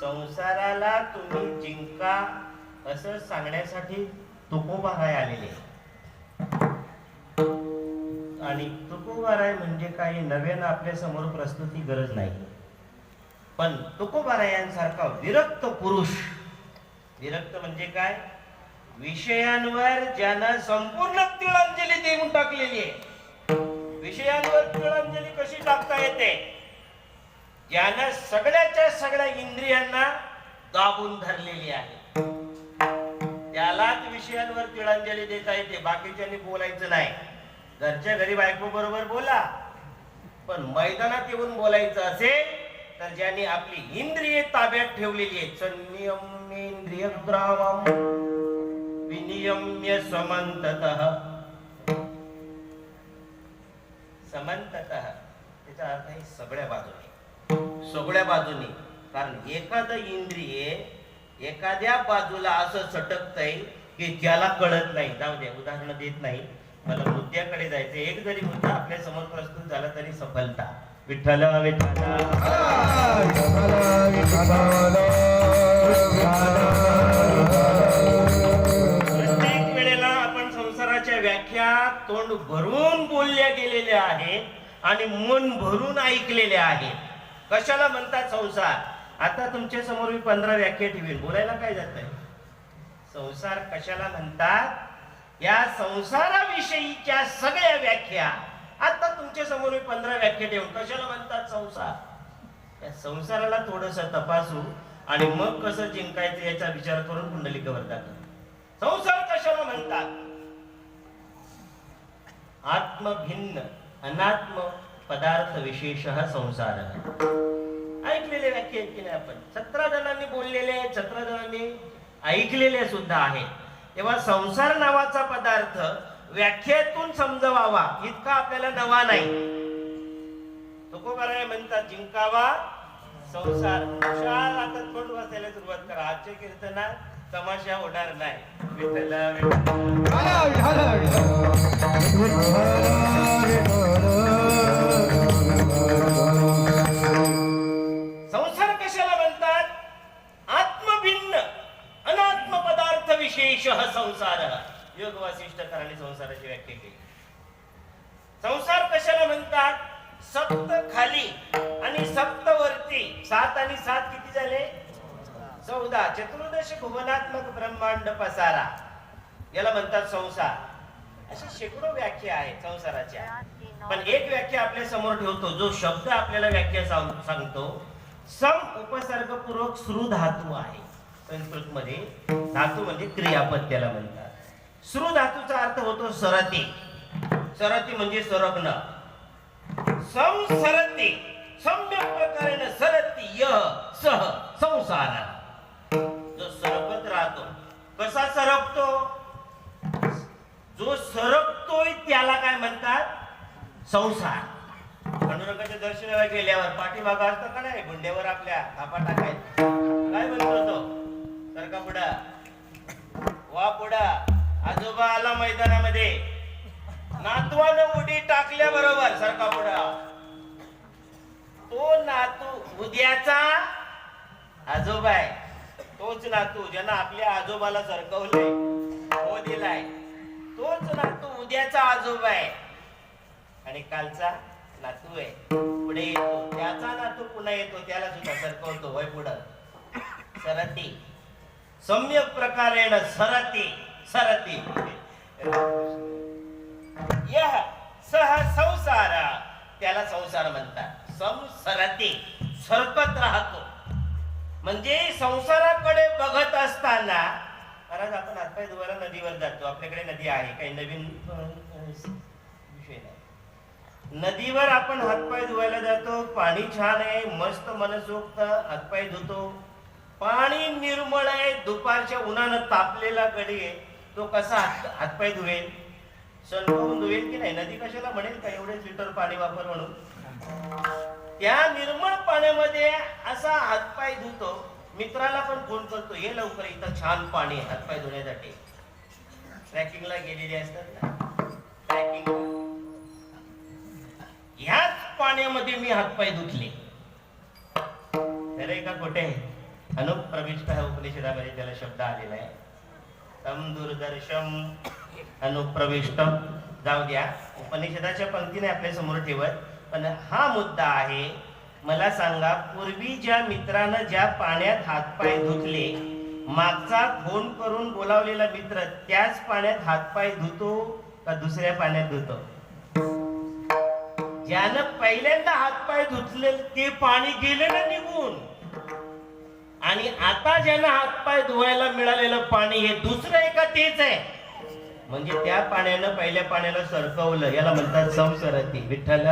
संसाराला तुम्ही जिंका असं सांगण्यासाठी तुकोबाराय आलेले. आणि तुकोबाराय म्हणजे काही नव्यानं आपल्यासमोर प्रस्तुती गरज नाही. पण तुकोबारायांसारखा विरक्त पुरुष विरक्त म्हणजे काय? विषयांवर ज्यानं संपूर्ण तिळांजली देऊन टाकलेली आहे. विषयांवर तिळांजली कशी टाकता येते? यानं सगळ्याच्या सगळ्या इंद्रियांना दाबून धरलेली आहे. त्यालाच विषयांवर तिळांजली देता येते बाकीच्यांनी बोलायचं नाही. घरच्या घरी बायको बरोबर बोला. पण मैदानात येऊन बोलायचं असेल तर ज्यांनी आपली इंद्रिये ताब्यात ठेवलेली आहे इंद्रिय ग्रामम विनियम्य समंतत समंतत त्याचा अर्थ आहे सगळ्या बाजूने. सगळ्या बाजूने. कारण एखादं इंद्रिय एखाद्या बाजूला असं सटकतंय की ज्याला कळत नाही. जाऊ दे उदाहरण देत नाही. मला मुद्द्याकडे जायचं एक जरी मुद्दा आपल्यासमोर प्रस्तुत झाला तरी सफलता. विठ्ठल विठ्ठल. प्रत्येक वेळेला आपण संसाराच्या व्याख्या तोंड भरून बोलल्या गेलेल्या आहेत आणि मन भरून ऐकलेल्या आहेत. कशाला म्हणतात संसार? आता तुमच्यासमोर मी पंधरा व्याख्या ठेवीन. बोलायला काय जात आहे संसार कशाला म्हणतात? या संसाराविषयीच्या सगळ्या व्याख्या. आता तुमच्यासमोर मी पंधरा व्याख्या ठेवून कशाला म्हणतात संसार? या संसाराला थोडस तपासू आणि मग कसं जिंकायचं याचा विचार करून कुंडलिकावर टाकू संसार कशाला म्हणतात? आत्मभिन्न अनात्म पदार्थ विशेष संसार. ऐकलेले व्याख्या आहेत की नाही आपण. सतरा जणांनी बोललेले आहेत सतरा जणांनी ऐकलेले सुद्धा आहे. तेव्हा संसार नावाचा पदार्थ व्याख्येतून समजवावा इतका आपल्याला नवा नाही. तुकोबाराय म्हणतात जिंकावा. संसार खुशाल आता तोंड वाचायला सुरुवात करा. आजच्या कीर्तनात तमाशा होणार नाही. विठ्ठल विठ्ठल. पदार्थ संसार. योग वासिष्ठकाराने संसाराची व्याख्या केली. संसार कशाला म्हणतात? सप्त खाली आणि सप्त वरती सात आणि सात किती झाले? चौदा. चतुर्दश भुवनात्मक ब्रह्मांड पसारा. याला म्हणतात संसार. अशा शेकडो व्याख्या आहेत संसाराच्या. पण एक व्याख्या आपल्यासमोर ठेवतो. जो शब्द आपल्याला व्याख्या सांगतो सम उपसर्गपूर्वक सुरू धातू आहे. संस्कृत मध्ये धातू म्हणजे क्रियापद त्याला म्हणतात. श्रु धातूचा अर्थ होतो सरती. सरती म्हणजे सरग्न. संसरती सम्यक प्रकारे सरती य सह संसार. जो सरकत राहतो कसा सरकतो? जो सरकतोय त्याला काय म्हणतात? संसार. पांडुरंगाच्या दर्शनाला गेल्यावर पाठीमागा असतं का नाही? गुंड्यावर आपल्या थापा टाकायचं काय म्हणतो तो सरका वा पुढा. आजोबा आला मैदानामध्ये. नातवानं उडी टाकल्या बरोबर सरका पुढा. तो नातू उद्याचा आजोबा आहे. तोच नातू ज्यानं आपल्या आजोबाला सरकवलंय हो दिलाय तोच नातू उद्याचा आजोबा आहे. आणि कालचा नातू आहे. पुढे येतो. त्याचा नातू पुन्हा येतो. त्याला सुद्धा सरकवतो. वय पुढं. सरती सम्यक प्रकारेण सरती सरति यह सह संसार त्याला संसार म्हणतात. संसरती सरकत राहतो. म्हणजे संसाराकडे बघत असताना महाराज आपण हातपाय धुवायला नदीवर जातो. आपल्याकडे नदी आहे काही नवीन विषय नाही. नदीवर आपण हातपाय धुवायला जातो पाणी छान आहे मस्त मनसोक्त हातपाय धुतो. पाणी निर्मळ आहे दुपारच्या उन्हानं तापलेला गडी आहे. तो कसा हात हातपाय धुवेल? सणकवून धुवेल की नाही? नदी कशाला म्हणेल का एवढेच लिटर पाणी वापर म्हणून? त्या निर्मळ पाण्यामध्ये असा हातपाय धुतो. मित्राला पण फोन करतो हे लवकर इथं छान पाणी आहे हातपाय धुण्यासाठी. ट्रॅकिंगला गेलेले असतात ना? ट्रॅकिंग ह्याच पाण्यामध्ये मी हातपाय धुतले. खरे का खोटे अनुप्रविष्ट ह्या उपनिषदामध्ये त्याला शब्द आलेला आहे तम दुर्दर्शम अनुप्रविष्ट। जाऊ द्या उपनिषदाच्या पंक्तीने आपल्यासमोर ठेवत पण हा मुद्दा आहे मला सांगा पूर्वी ज्या मित्रानं ज्या पाण्यात हातपाय धुतले मागचा फोन करून बोलावलेला मित्र त्याच पाण्यात हातपाय धुतो का दुसऱ्या पाण्यात धुतो? ज्यानं पहिल्यांदा हातपाय धुतले ते पाणी गेले ना निघून? आणि आता ज्यांना हातपाय धुवायला मिळालेलं पाणी हे दुसरं आहे का तेच आहे. म्हणजे त्या पाण्यानं पहिल्या पाण्याला सरकवलं याला म्हणतात संसरती विठ्ठल.